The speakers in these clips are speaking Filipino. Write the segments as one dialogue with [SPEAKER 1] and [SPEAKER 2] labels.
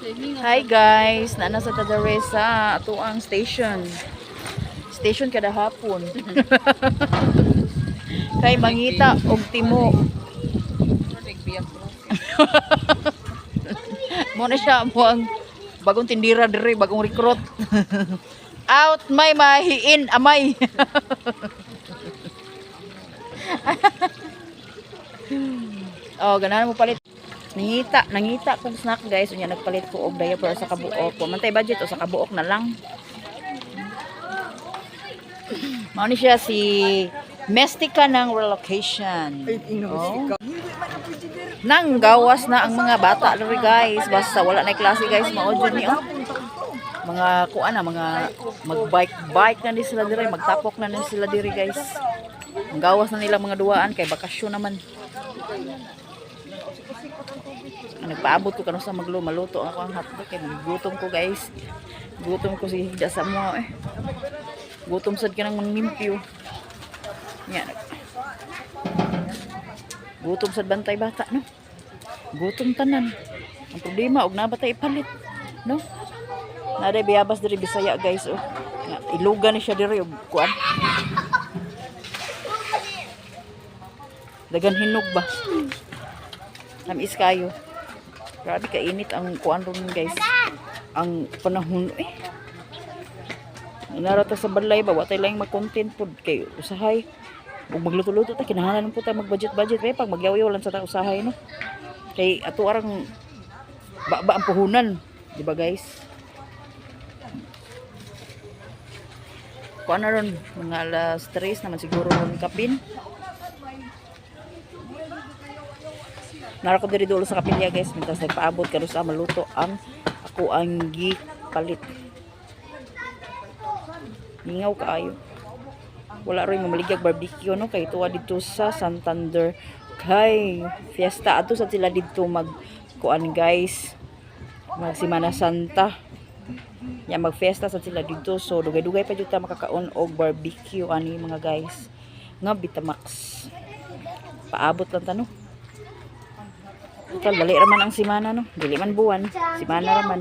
[SPEAKER 1] Hi guys, naana sa Tadare sa atuang station. Station kada hapon. Kay mangita og timo. Mo na siya mo ang bagong tindira dire, bagong recruit. Out may mahiin amay. oh, ganahan mo palit. Nangita, nangita kong snack guys. Unya nagpalit ko og diaper sa kabuok. Kung mantay budget o sa kabuok na lang. Mao ni siya si Mestika ng relocation. Oh. Nang gawas na ang mga bata diri guys. Basta wala na klase guys, mao jud ni oh. Mga kuan na mga magbike-bike na ni sila diri, magtapok na ni sila diri guys. Ang gawas na nila mga duaan kay bakasyon naman. Nagpaabot ko kanu sa maglo maluto ako ang hotdog kay gutom ko guys. Gutom ko si higda sa mo eh. Gutom sad ka nang manglimpyo. Nya. Gutom sad bantay bata no. Gutom tanan. Ang problema og nabatay ipalit, no? Naday biyabas diri Bisaya guys oh. Ilugan ni siya diri og kuan. Dagan hinog ba? Tamis kayo. Grabe kainit ang kuan ron guys. Ang panahon eh. Inara ta sa balay ba watay lang mag-content pod kay usahay. Ug magluto-luto ta kinahanglan po ta mag-budget-budget kay pag magyaw-yaw lang sa ta usahay no. Kay ato arang ba, ba ang puhunan, di ba guys? Kuan na ron mga alas 3 naman siguro ron kapin. Nara ko diri dulo sa kapilya guys, mintas nagpaabot kano sa maluto ang ako ang gipalit. Hingaw kaayo. Wala rin mamaligag barbecue no kay tuwa dito sa Santander kay fiesta ato sa sila dito mag kuan guys. Mag Semana Santa. Ya mag fiesta sa sila dito so dugay-dugay pa jud ta makakaon og barbecue ani mga guys. Nga Bitamax. Paabot lang ta no. Total, bali raman ang simana, no? Dili man buwan. Simana raman.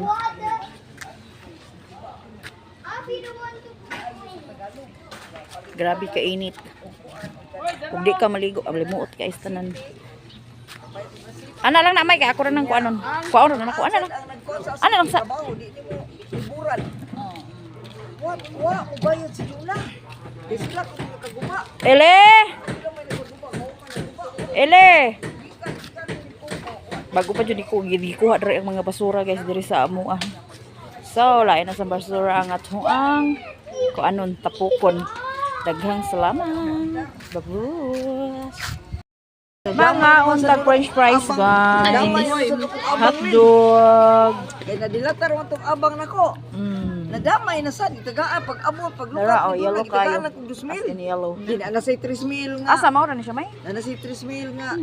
[SPEAKER 1] Grabe kainit. Kung di ka maligo, ablimuot ka istanan. Ana lang na may kay ako ra nang kuanon. Kuaon na ako, ana lang. Ana lang sa
[SPEAKER 2] wa mo bayad si Lula. Isla ko kaguma.
[SPEAKER 1] Ele. Ele. Bago pa jud ko gikuha diri ang mga basura guys diri sa amo ah. So, lain na sa basura ang atuang ko anon tapukon. Daghang salamat. Babus. Mga untag french fries guys. Hot dog.
[SPEAKER 2] Kay nadilatar mo tong abang nako.
[SPEAKER 1] Mm.
[SPEAKER 2] Nadamay na sad tagaan pag abot pag
[SPEAKER 1] Dara, oh,
[SPEAKER 2] lukat
[SPEAKER 1] yellow kayo.
[SPEAKER 2] na kung
[SPEAKER 1] As
[SPEAKER 2] 2,000.
[SPEAKER 1] in yellow.
[SPEAKER 2] Hindi na na say 3,000 nga.
[SPEAKER 1] Asa mao ra ni siya may?
[SPEAKER 2] Na na say 3,000 nga.